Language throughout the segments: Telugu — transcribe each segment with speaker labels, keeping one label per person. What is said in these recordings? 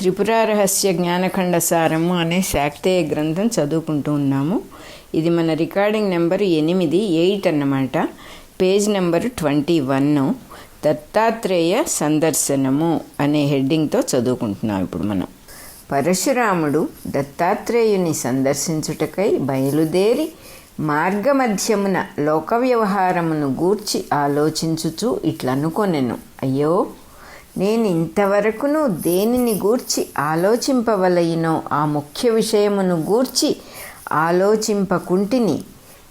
Speaker 1: త్రిపుర రహస్య జ్ఞానఖండ సారము అనే శాక్తేయ గ్రంథం చదువుకుంటూ ఉన్నాము. ఇది మన రికార్డింగ్ నెంబర్ ఎనిమిది ఎయిట్ అన్నమాట. Page number twenty one. Dattatreya సందర్శనము అనే హెడ్డింగ్తో చదువుకుంటున్నాం ఇప్పుడు మనం. పరశురాముడు దత్తాత్రేయుని సందర్శించుటకై బయలుదేరి మార్గమధ్యమున లోక వ్యవహారమును గూర్చి ఆలోచించుచు ఇట్లనుకొనెను. అయ్యో నేను ఇంతవరకును దేనిని గూర్చి ఆలోచింపవలయినో ఆ ముఖ్య విషయమును గూర్చి ఆలోచింపకుంటిని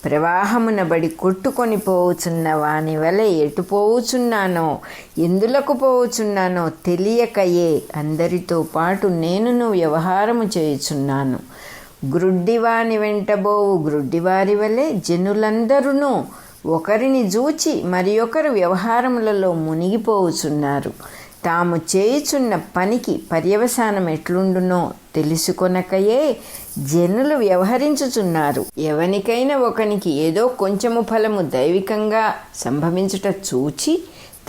Speaker 1: ప్రవాహమున బడి కొట్టుకొని పోవుచున్న వాని వలె ఎటు పోవుచున్నానో ఎందులకు పోవుచున్నానో తెలియకయే అందరితో పాటు నేనును వ్యవహారము చేయుచున్నాను. గ్రుడ్డివాని వెంటబోవు గ్రుడ్డివారి వలె జనులందరూ ఒకరిని జూచి మరి ఒకరు వ్యవహారములలో మునిగిపోవుచున్నారు. తాము చేయుచున్న పనికి పర్యవసానం ఎట్లుండునో తెలుసుకొనకయే జనులు వ్యవహరించుచున్నారు. ఎవనికైనా ఒకనికి ఏదో కొంచెము ఫలము దైవికంగా సంభవించుట చూచి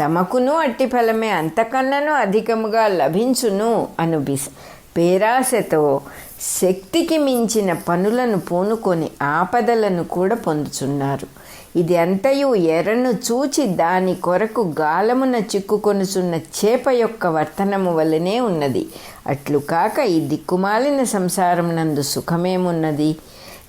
Speaker 1: తమకును అట్టి ఫలమే అంతకన్నను అధికముగా లభించును అను బిస్ పేరాశతో శక్తికి మించిన పనులను పూనుకొని ఆపదలను కూడా పొందుచున్నారు. ఇది అంతయు ఎర్రను చూచి దాని కొరకు గాలమున చిక్కుకొనుచున్న చేప యొక్క వర్తనము వలనే ఉన్నది. అట్లు కాక ఈ దిక్కుమాలిన సంసారం నందు సుఖమేమున్నది?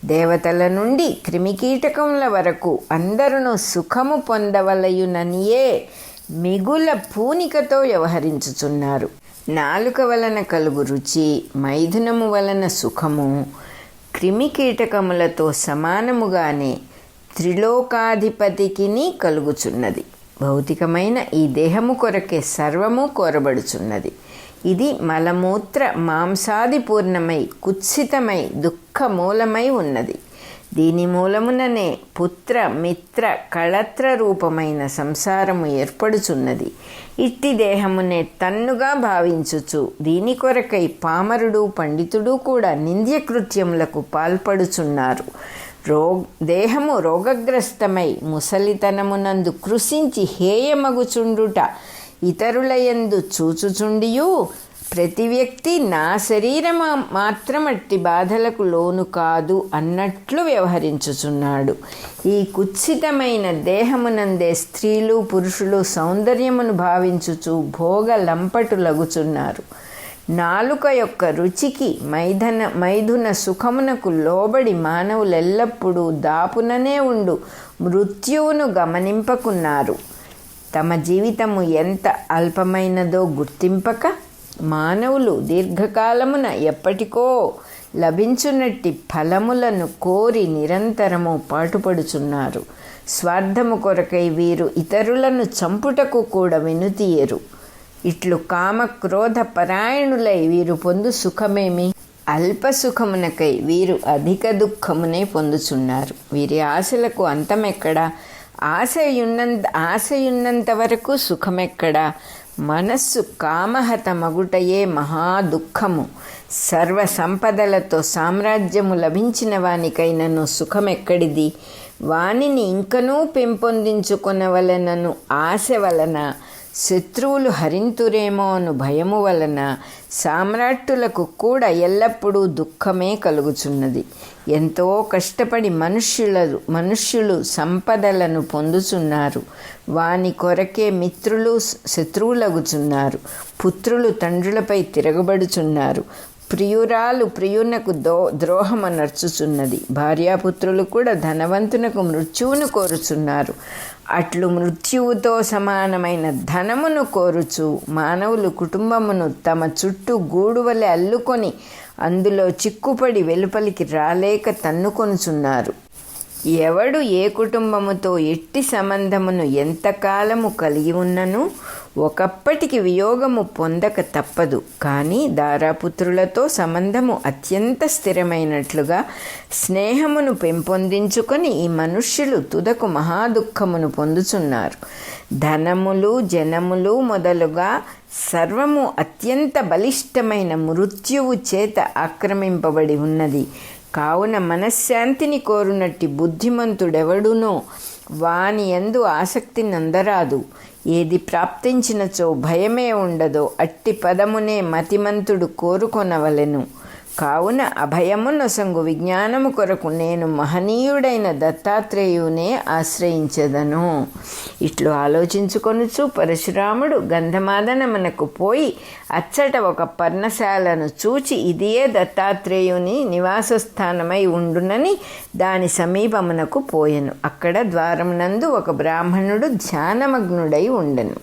Speaker 1: దేవతల నుండి క్రిమికీటకముల వరకు అందరూ సుఖము పొందవలయుననియే మిగుల పూనికతో వ్యవహరించుచున్నారు. నాలుక వలన కలుగు రుచి మైథునము వలన సుఖము క్రిమికీటకములతో సమానముగానే త్రిలోకాధిపతికిని కలుగుచున్నది. భౌతికమైన ఈ దేహము కొరకే సర్వము కోరబడుచున్నది. ఇది మలమూత్ర మాంసాది పూర్ణమై కుత్సితమై దుఃఖమూలమై ఉన్నది. దీని మూలముననే పుత్ర మిత్ర కళత్ర రూపమైన సంసారము ఏర్పడుచున్నది. ఇట్టి దేహమునే తన్నుగా భావించుచు దీని కొరకై పామరుడు పండితుడు కూడా నింద్యకృత్యములకు పాల్పడుచున్నారు. రో దేహము రోగగ్రస్తమై ముసలితనమునందు కృషించి హేయమగుచుండుట ఇతరులయందు చూచుచుండియు ప్రతి వ్యక్తి నా శరీరము మాత్రమట్టి బాధలకు లోను కాదు అన్నట్లు వ్యవహరించుచున్నాడు. ఈ కుత్సితమైన దేహమునందే స్త్రీలు పురుషులు సౌందర్యమును భావించుచు భోగ లంపటు లగుచున్నారు. నాలుక యొక్క రుచికి మైదన మైథున సుఖమునకు లోబడి మానవులెల్లప్పుడూ దాపుననే ఉండు మృత్యువును గమనింపకున్నారు. తమ జీవితము ఎంత అల్పమైనదో గుర్తింపక మానవులు దీర్ఘకాలమున ఎప్పటికో లభించునట్టి ఫలములను కోరి నిరంతరము పాటుపడుచున్నారు. స్వార్థము కొరకై వీరు ఇతరులను చంపుటకు కూడా వెనుతీయరు. ఇట్లు కామ క్రోధ పరాయణులై వీరు పొందు సుఖమేమి? అల్ప సుఖమునకై వీరు అధిక దుఃఖమునే పొందుచున్నారు. వీరి ఆశలకు అంతమెక్కడా? ఆశయున్నంత ఆశయున్నంత వరకు సుఖమెక్కడా? మనస్సు కామహత మగుటయే మహా దుఃఖము. సర్వ సంపదలతో సామ్రాజ్యము లభించిన వానికైనను సుఖమెక్కడిది? వానిని ఇంకనూ పెంపొందించుకొనవలనను ఆశ వలన శత్రువులు హరింతురేమో అను భయము వలన సామ్రాట్టులకు కూడా ఎల్లప్పుడూ దుఃఖమే కలుగుచున్నది. ఎంతో కష్టపడి మనుష్యుల మనుష్యులు సంపదలను పొందుచున్నారు. వాని కొరకే మిత్రులు శత్రువులగుచున్నారు. పుత్రులు తండ్రులపై తిరగబడుచున్నారు. ప్రియురాలు ప్రియునకు దో ద్రోహము నర్చుచున్నది భార్యాపుత్రులు కూడా ధనవంతునకు మృత్యువును కోరుచున్నారు. అట్లు మృత్యువుతో సమానమైన ధనమును కోరుచు మానవులు కుటుంబమును తమ చుట్టూ గూడువలె అల్లుకొని అందులో చిక్కుపడి వెలుపలికి రాలేక తన్నుకొనుచున్నారు. ఎవడు ఏ కుటుంబముతో ఎట్టి సంబంధమును ఎంతకాలము కలిగి ఉన్నను ఒకప్పటికి వియోగము పొందక తప్పదు. కానీ దారాపుత్రులతో సంబంధము అత్యంత స్థిరమైనట్లుగా స్నేహమును పెంపొందించుకొని ఈ మనుష్యులు తుదకు మహాదుఖమును పొందుచున్నారు. ధనములు జనములు మొదలుగా సర్వము అత్యంత బలిష్టమైన మృత్యువు చేత ఆక్రమింపబడి ఉన్నది. కావున మనశ్శాంతిని కోరునట్టి బుద్ధిమంతుడెవడునో వాని ఎందు ఆసక్తి నందరాదు. ఏది ప్రాప్తించినచో భయమే ఉండదో అట్టి పదమునే మతిమంతుడు కోరుకొనవలెను. కావున అభయము నొసంగు విజ్ఞానము కొరకు నేను మహనీయుడైన దత్తాత్రేయునే ఆశ్రయించదను. ఇట్లు ఆలోచించుకొనుచు పరశురాముడు గంధమాదనమునకు పోయి అచ్చట ఒక పర్ణశాలను చూచి ఇదియే దత్తాత్రేయుని నివాసస్థానమై ఉండునని దాని సమీపమునకు పోయెను. అక్కడ ద్వారమునందు ఒక బ్రాహ్మణుడు ధ్యానమగ్నుడై ఉండెను.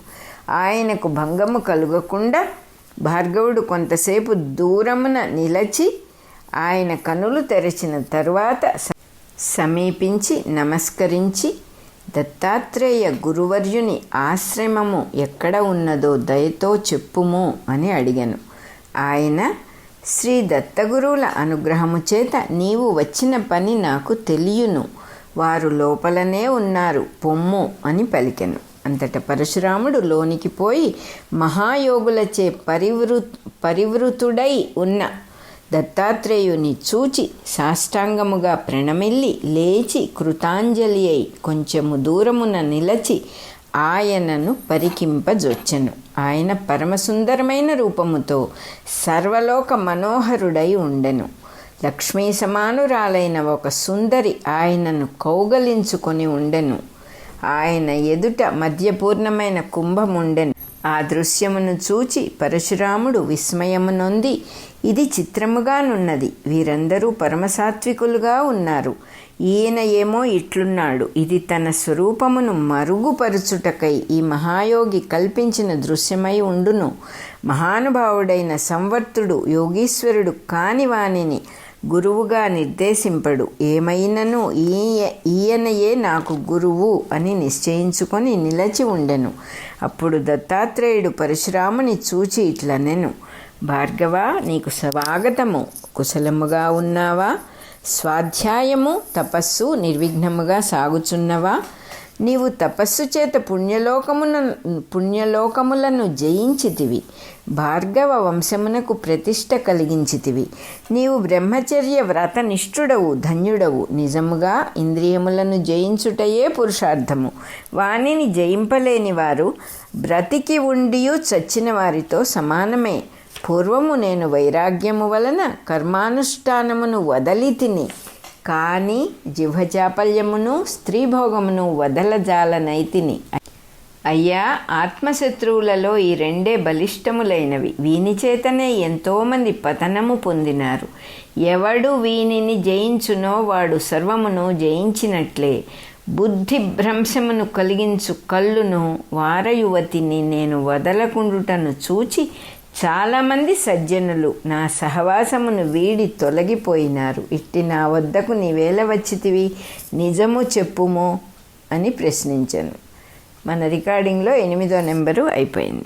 Speaker 1: ఆయనకు భంగము కలుగకుండా భార్గవుడు కొంతసేపు దూరమున నిలచి ఆయన కనులు తెరచిన తరువాత స- సమీపించి నమస్కరించి దత్తాత్రేయ గురువర్యుని ఆశ్రమము ఎక్కడ ఉన్నదో దయతో చెప్పుము అని అడిగాను. ఆయన శ్రీ దత్తగురువుల అనుగ్రహము చేత నీవు వచ్చిన పని నాకు తెలియను. వారు లోపలనే ఉన్నారు. పొమ్ము అని పలికెను. అంతట పరశురాముడు లోనికి పోయి మహాయోగులచే పరివృ పరివృతుడై ఉన్న దత్తాత్రేయుని చూచి సాష్టాంగముగా ప్రణమిల్లి లేచి కృతాంజలి అయి కొంచెము దూరమున నిలచి ఆయనను పరికింపజొచ్చెను. ఆయన పరమసుందరమైన రూపముతో సర్వలోక మనోహరుడై ఉండెను. లక్ష్మీ సమానురాలైన ఒక సుందరి ఆయనను కౌగలించుకొని ఉండెను. ఆయన ఎదుట మధ్యపూర్ణమైన కుంభముండెను. ఆ దృశ్యమును చూచి పరశురాముడు విస్మయము నొంది ఇది చిత్రముగానున్నది. వీరందరూ పరమసాత్వికులుగా ఉన్నారు. ఈయన ఏమో ఇట్లున్నాడు. ఇది తన స్వరూపమును మరుగుపరుచుటకై ఈ మహాయోగి కల్పించిన దృశ్యమై ఉండును. మహానుభావుడైన సంవర్తుడు యోగీశ్వరుడు కాని వానిని గురువుగా నిర్దేశింపడు. ఏమైనను ఈయ ఈయనయే నాకు గురువు అని నిశ్చయించుకొని నిలచి ఉండెను. అప్పుడు దత్తాత్రేయుడు పరశురాముని చూచి ఇట్లనెను భార్గవ నీకు స్వాగతము. కుశలముగా ఉన్నావా? స్వాధ్యాయము తపస్సు నిర్విఘ్నముగా సాగుచున్నవా? నీవు తపస్సు చేత పుణ్యలోకమున పుణ్యలోకములను జయించితివి. భార్గవ వంశమునకు ప్రతిష్ట కలిగించితివి. నీవు బ్రహ్మచర్య వ్రతనిష్ఠుడవు ధన్యుడవు. నిజముగా ఇంద్రియములను జయించుటయే పురుషార్థము. వానిని జయింపలేని వారు బ్రతికి ఉండియు చచ్చిన వారితో సమానమే. పూర్వము నేను వైరాగ్యము వలన కర్మానుష్ఠానమును వదలి తిని కానీ జిహ్వచాపల్యమును స్త్రీభోగమును వదలజాలనైతిని అయ్యా ఆత్మశత్రువులలో ఈ రెండే బలిష్టములైనవి. వీని చేతనే ఎంతోమంది పతనము పొందినారు. ఎవడు వీనిని జయించునో వాడు సర్వమును జయించినట్లే. బుద్ధి భ్రంశమును కలిగించు కళ్ళును వారయువతిని నేను వదలకుండుటను చూచి చాలామంది సజ్జనులు నా సహవాసమును వీడి తొలగిపోయినారు. ఇట్టి నా వద్దకు నీవేళ వచ్చితివి నిజము చెప్పుము అని ప్రశ్నించాను. మన రికార్డింగ్లో ఎనిమిదో నెంబరు అయిపోయింది.